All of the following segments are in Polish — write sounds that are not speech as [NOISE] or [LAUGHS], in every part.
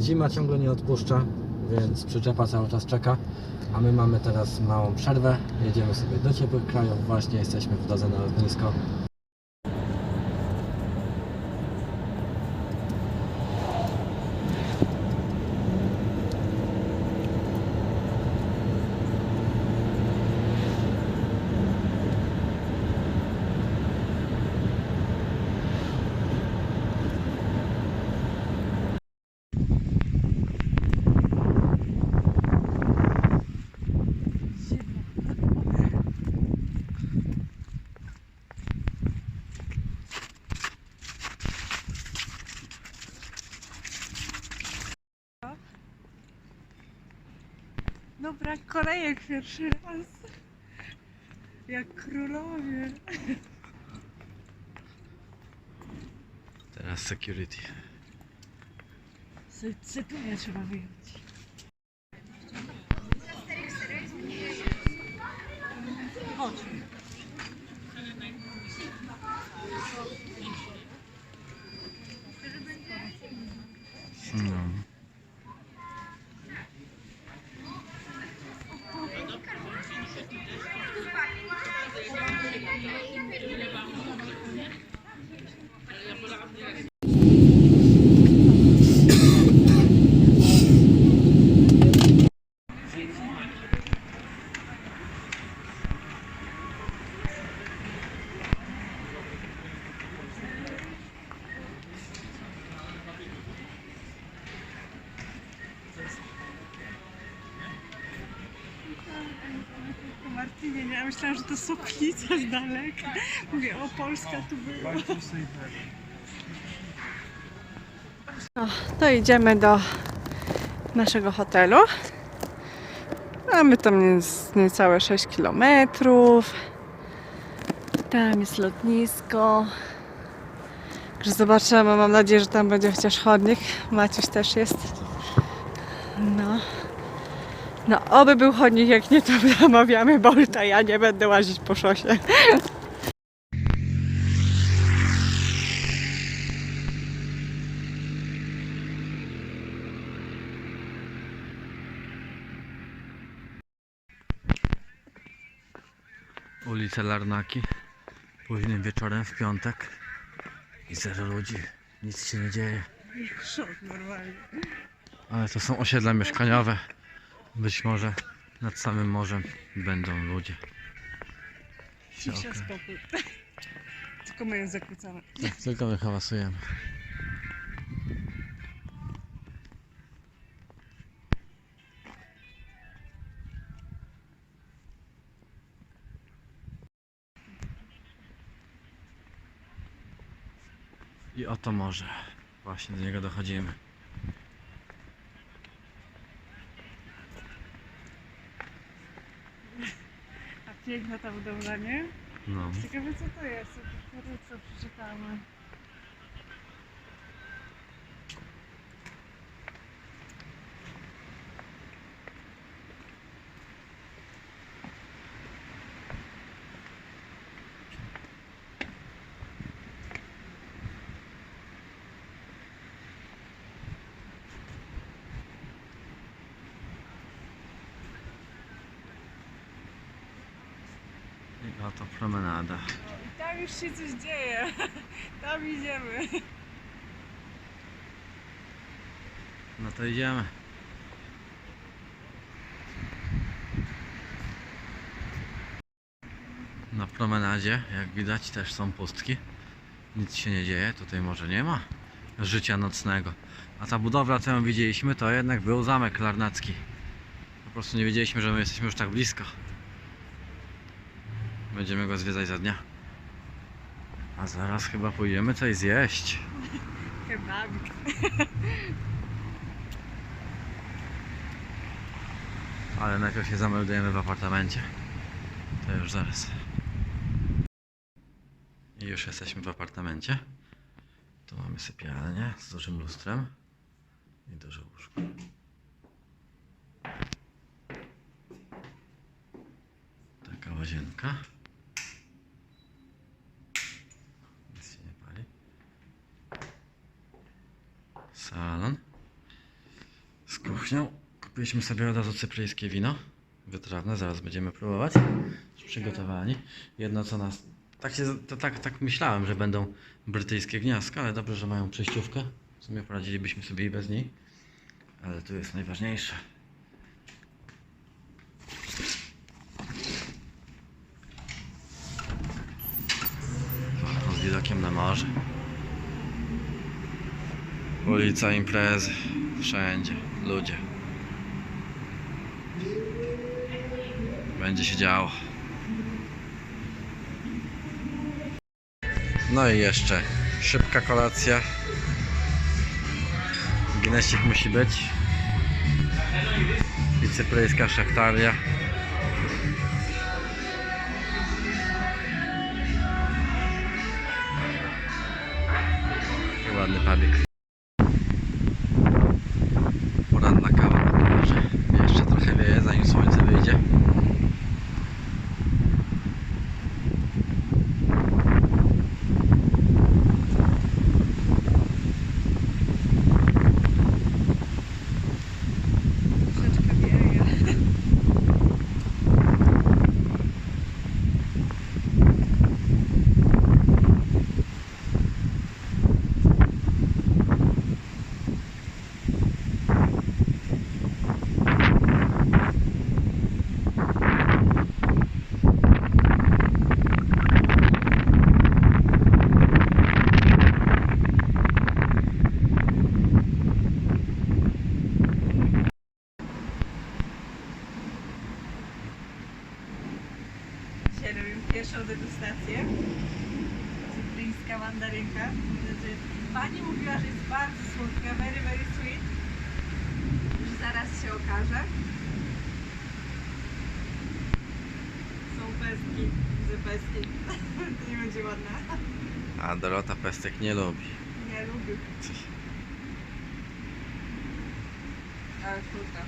Zima ciągle nie odpuszcza, więc przyczepa cały czas czeka. A my mamy teraz małą przerwę. Jedziemy sobie do ciepłych krajów. Właśnie jesteśmy w drodze na lotnisko. No brak kolejek pierwszy raz. Jak królowie. Teraz security. Sytuję trzeba wyjąć. Daleka. Mówię, o Polska tu była. No, to idziemy do naszego hotelu. Mamy tam niec- niecałe 6 kilometrów. Tam jest lotnisko. Także zobaczymy, mam nadzieję, że tam będzie chociaż chodnik. Maciuś też jest. No. No, oby był chodnik, jak nie, to zamawiamy Bolta. Ja nie będę łazić po szosie. Ulica Larnaki. Późnym wieczorem w piątek. I zero ludzi. Nic się nie dzieje. Szok normalnie. Ale to są osiedla mieszkaniowe. Być może nad samym morzem będą ludzie. Cisza, spokój. [LAUGHS] Tylko my ją zakłócamy. Tak, tylko my hałasujemy. I oto morze. Właśnie do niego dochodzimy. A piękna ta budowla, nie? No. Ciekawe co to jest. Co przeczytamy. I oto promenada. I tam już się coś dzieje. [LAUGHS] Tam idziemy. No to idziemy. Na promenadzie, jak widać, też są pustki. Nic się nie dzieje, tutaj może nie ma życia nocnego. A ta budowla, ją widzieliśmy, to jednak był zamek larnacki. Po prostu nie wiedzieliśmy, że my jesteśmy już tak blisko. Będziemy go zwiedzać za dnia. A zaraz chyba pójdziemy coś zjeść. Kebabik. Ale najpierw się zameldujemy w apartamencie. To już zaraz. I już jesteśmy w apartamencie. Tu mamy sypialnię z dużym lustrem i duże łóżko. Taka łazienka. Salon. kuchnią. Kupiliśmy sobie od razu cypryjskie wino. Wytrawne, zaraz będziemy próbować. Przygotowani. Jedno co nas. Tak, się, to, tak, tak myślałem, że będą brytyjskie gniazdka, ale dobrze, że mają przejściówkę. W sumie poradzilibyśmy sobie i bez niej. Ale tu jest najważniejsze. Z widokiem na morze. Ulica imprezy. Wszędzie. Ludzie. Będzie się działo. No i jeszcze szybka kolacja. Gnesik musi być. I cypryjska szachtaria. Degustację. Cypryjska mandarynka. Znaczy, Pani mówiła, że jest bardzo słodka, very, very sweet. Już zaraz się okaże. Są pestki, widzę pestki. [LAUGHS] To nie będzie ładne. A Dorota pestek nie lubi. Nie lubię. Ale słodka.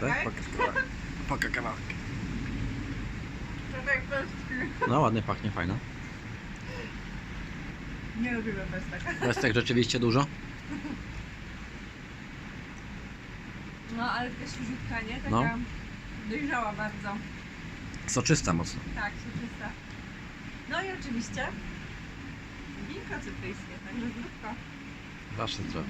Tak? Czekaj. Kawałek. Pokaż kawałek. [LAUGHS] Czekaj, pestki. No ładnie pachnie, fajna. Nie lubimy pestek. Pestek rzeczywiście dużo. No, ale też świeżutka, nie? Taka No. dojrzała bardzo. Soczysta mocno. Tak, soczysta. No i oczywiście winko cypryjskie, także zdrówko. Wasze zdrowie.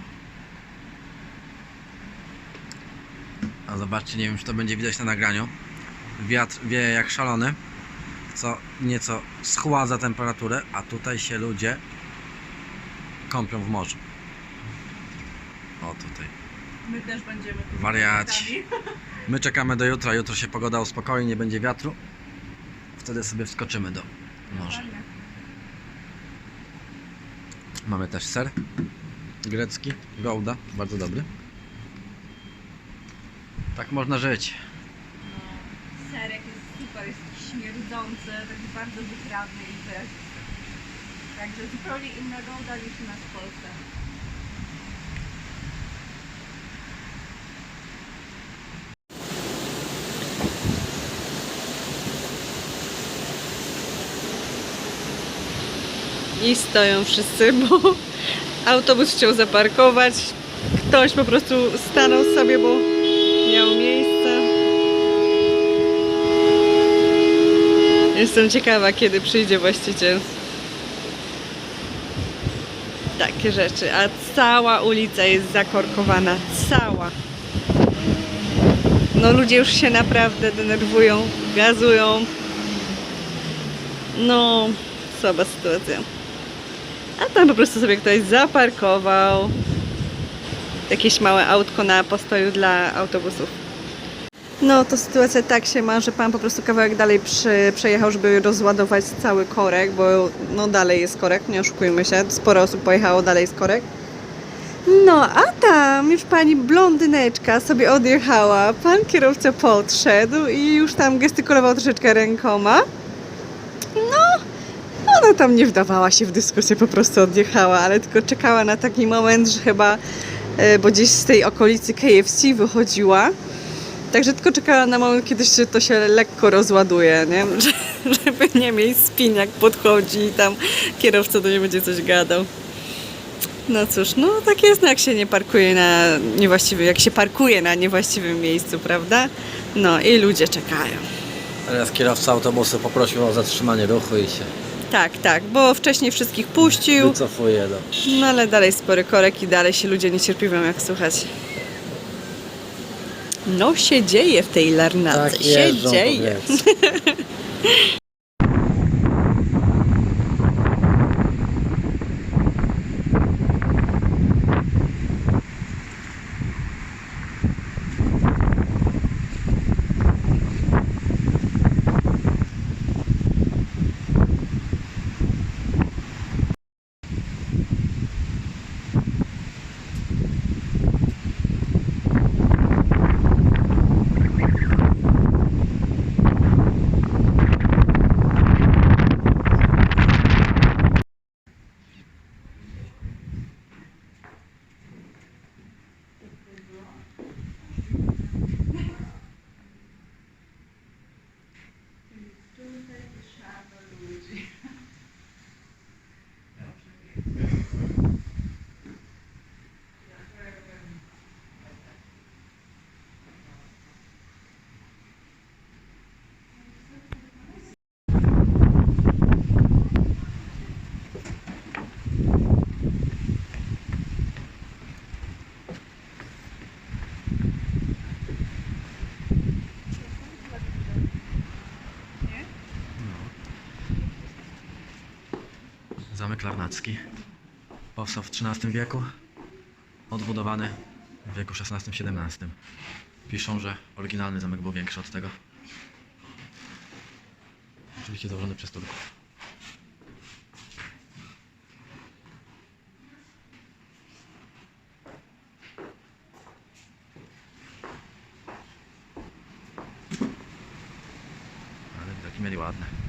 A zobaczcie, nie wiem czy to będzie widać na nagraniu. Wiatr wieje jak szalony, co nieco schładza temperaturę, a tutaj się ludzie kąpią w morzu. O tutaj. My też będziemy tu Wariaci. [LAUGHS] My czekamy do jutra, jutro się pogoda uspokoi, nie będzie wiatru. Wtedy sobie wskoczymy do morza. Mamy też ser grecki, Gouda, bardzo dobry. Tak można żyć. No, serek jest super, jest taki śmierdzący, taki bardzo wytrawny i wyrazisty. Także zupełnie innego uda niż u nas w Polsce. I stoją wszyscy, bo autobus chciał zaparkować. Ktoś po prostu stanął sobie, bo miał miejsce. Jestem ciekawa, kiedy przyjdzie właściciel. Takie rzeczy. A cała ulica jest zakorkowana. Cała. No ludzie już się naprawdę denerwują, gazują. No, słaba sytuacja. A tam po prostu sobie ktoś zaparkował. Jakieś małe autko na postoju dla autobusów. No to sytuacja tak się ma, że pan po prostu kawałek dalej przy, przejechał, żeby rozładować cały korek, bo no dalej jest korek, nie oszukujmy się, sporo osób pojechało, dalej jest korek. No, a tam już pani blondyneczka sobie odjechała, pan kierowca podszedł i już tam gestykulował troszeczkę rękoma. No, ona tam nie wdawała się w dyskusję, po prostu odjechała, ale tylko czekała na taki moment, że chyba, e, bo gdzieś z tej okolicy KFC wychodziła. Także tylko czekała na moment, kiedy się to się lekko rozładuje, nie? [LAUGHS] Że, żeby nie mieć spin, jak podchodzi i tam kierowca do niej będzie coś gadał. No cóż, no tak jest, no jak się nie parkuje na niewłaściwym, jak się parkuje na niewłaściwym miejscu, prawda? No i ludzie czekają. Teraz kierowca autobusu poprosił o zatrzymanie ruchu i się Tak, tak, bo wcześniej wszystkich puścił, wycofuje do... no ale dalej spory korek i dalej się ludzie niecierpliwią, jak słuchać. No się dzieje w tej larnace, się Tak jeżdżą, dzieje. [LAUGHS] Zamek Larnacki. Powstał w XIII wieku. Odbudowany w wieku XVI-XVII. Piszą, że oryginalny zamek był większy od tego. Oczywiście założony przez Turków. Ale widoki mieli ładne.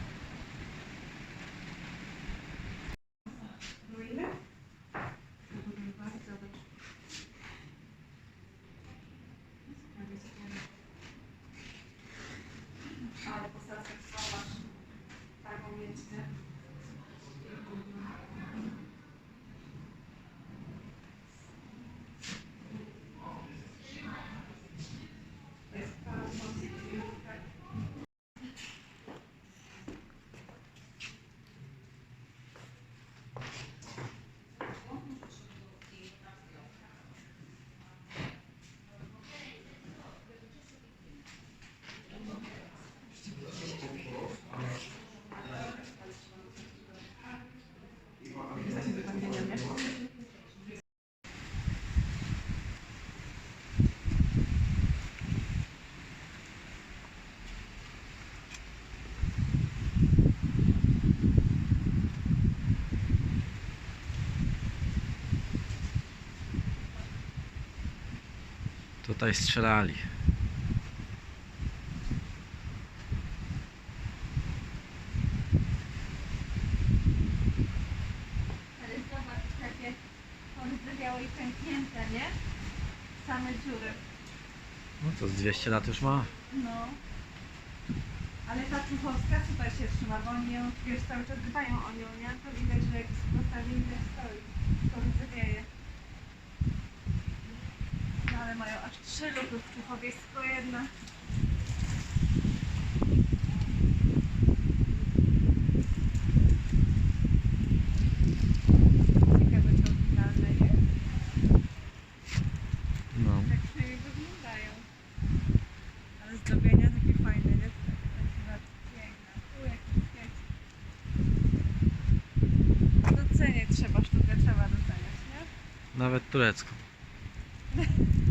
Tutaj strzelali. Ale zobacz, takie porozdrabiałe i pęknięte, nie? Same dziury. No to z 200 lat już ma. No. Ale ta Czuchowska super się trzyma, bo oni ją, wiesz, cały czas dbają o nią, nie? To widać, że jak postawili, tak stoi. To rdzewieje. Ale mają aż trzy lupy w Czuchowie, jest tylko jedna. Ciekawe, czy oryginalne? No. Tak przynajmniej wyglądają. Ale zdobienia takie fajne, nie? Takie takie piękne. Tu jakiś kwiat. Doceniać trzeba sztukę, trzeba doceniać, nie? Nawet turecką. [LAUGHS]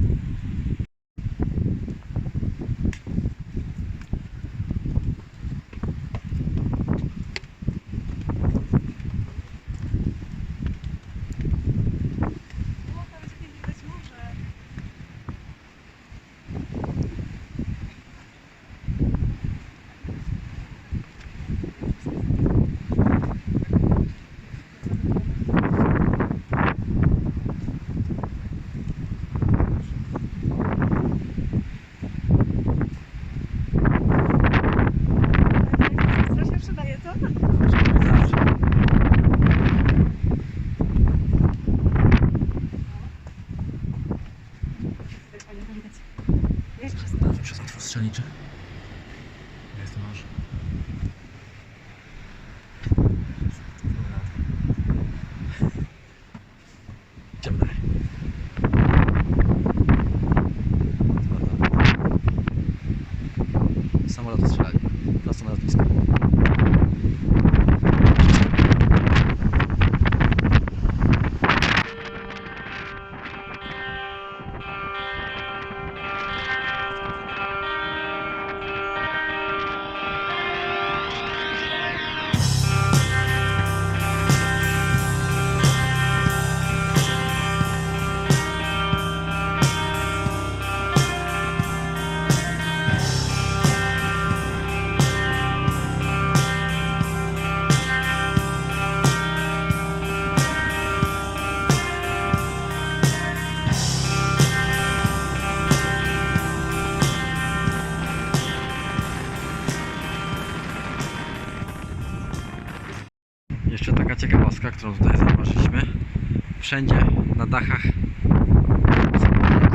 Wszędzie na dachach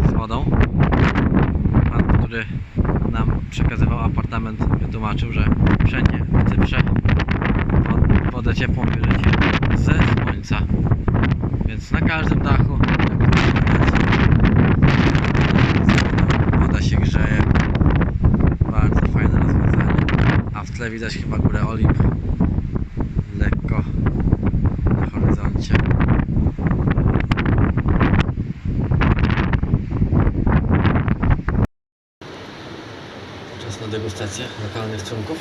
z wodą. Pan, który nam przekazywał apartament, wytłumaczył, że wszędzie w Cyprze wo- wodę ciepłą bierzecie ze słońca. Więc na każdym dachu woda się grzeje. Bardzo fajne rozwiązanie. A w tle widać chyba górę Olimp lekko na horyzoncie. Czas na degustację trunków.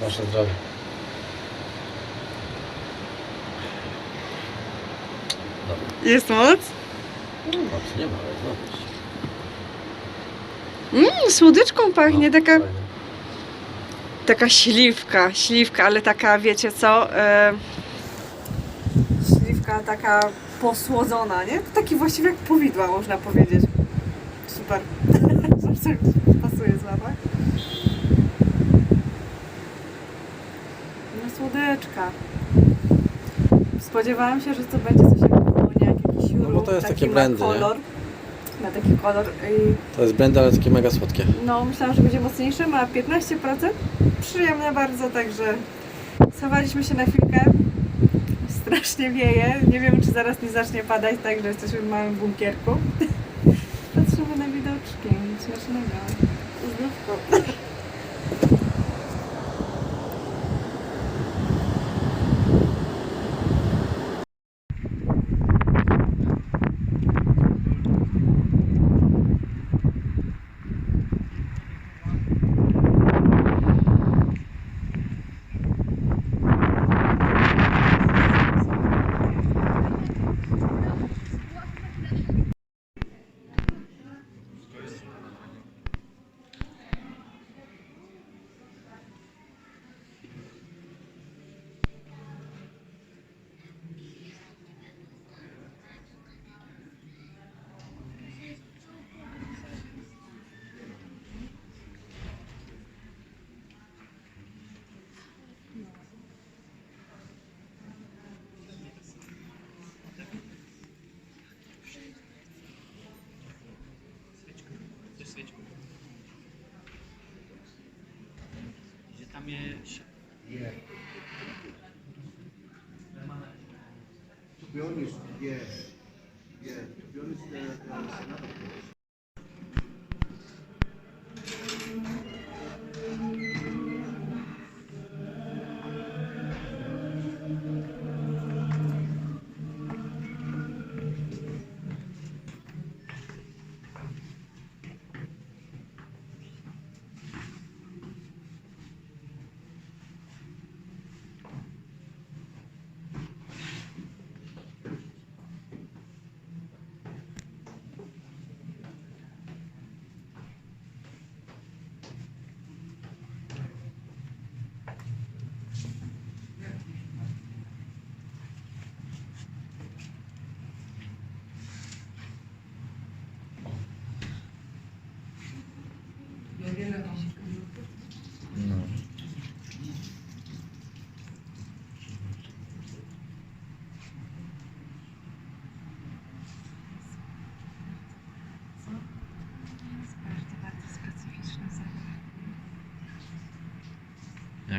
Wasze zdrowie. Dobra, Jest moc? moc nie ma, ale znowu. Mmm, słodyczką pachnie, No, taka, fajnie. taka śliwka, śliwka, ale taka, wiecie co, e, śliwka taka posłodzona, nie? To taki właściwie jak powidła, można powiedzieć. Super. [LAUGHS] Zawsze pasuje zapach. No słodeczka. Spodziewałam się, że to będzie coś jak koniak, jakiś No bo to jest taki takie ma blendy, nie? kolor. Ma taki kolor i To jest blend, ale takie mega słodkie. no, myślałam, że będzie mocniejsze, ma 15%. Przyjemne bardzo, także schowaliśmy się na chwilkę. Strasznie wieje. Nie wiem, czy zaraz nie zacznie padać, także jesteśmy w małym bunkierku. Patrzymy na widoczki. Śmiesznego. Zdrówko. Tam jest? To be honest, yeah, yeah. To be honest, uh, there's another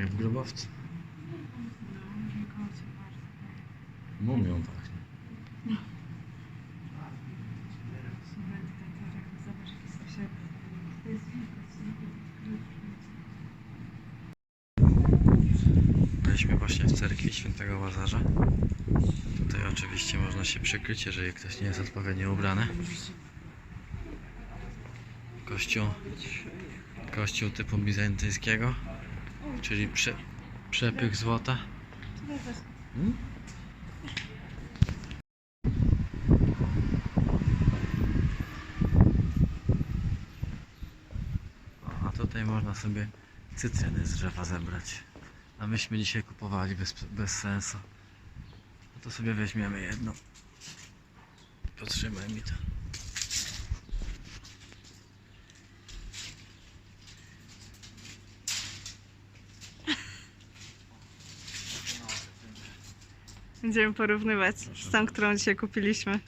place. w grobowcu. Mumią pachnie. Byliśmy właśnie w cerkwi świętego Łazarza. Tutaj oczywiście można się przykryć, jeżeli ktoś nie jest odpowiednio ubrany. Kościół, kościół typu bizantyjskiego, czyli prze, przepych złota. Hmm? A tutaj można sobie cytryny z drzewa zebrać. A myśmy dzisiaj kupowali bez, bez sensu. No to sobie weźmiemy jedną. Potrzymaj mi to. Będziemy porównywać z tą, którą dzisiaj kupiliśmy.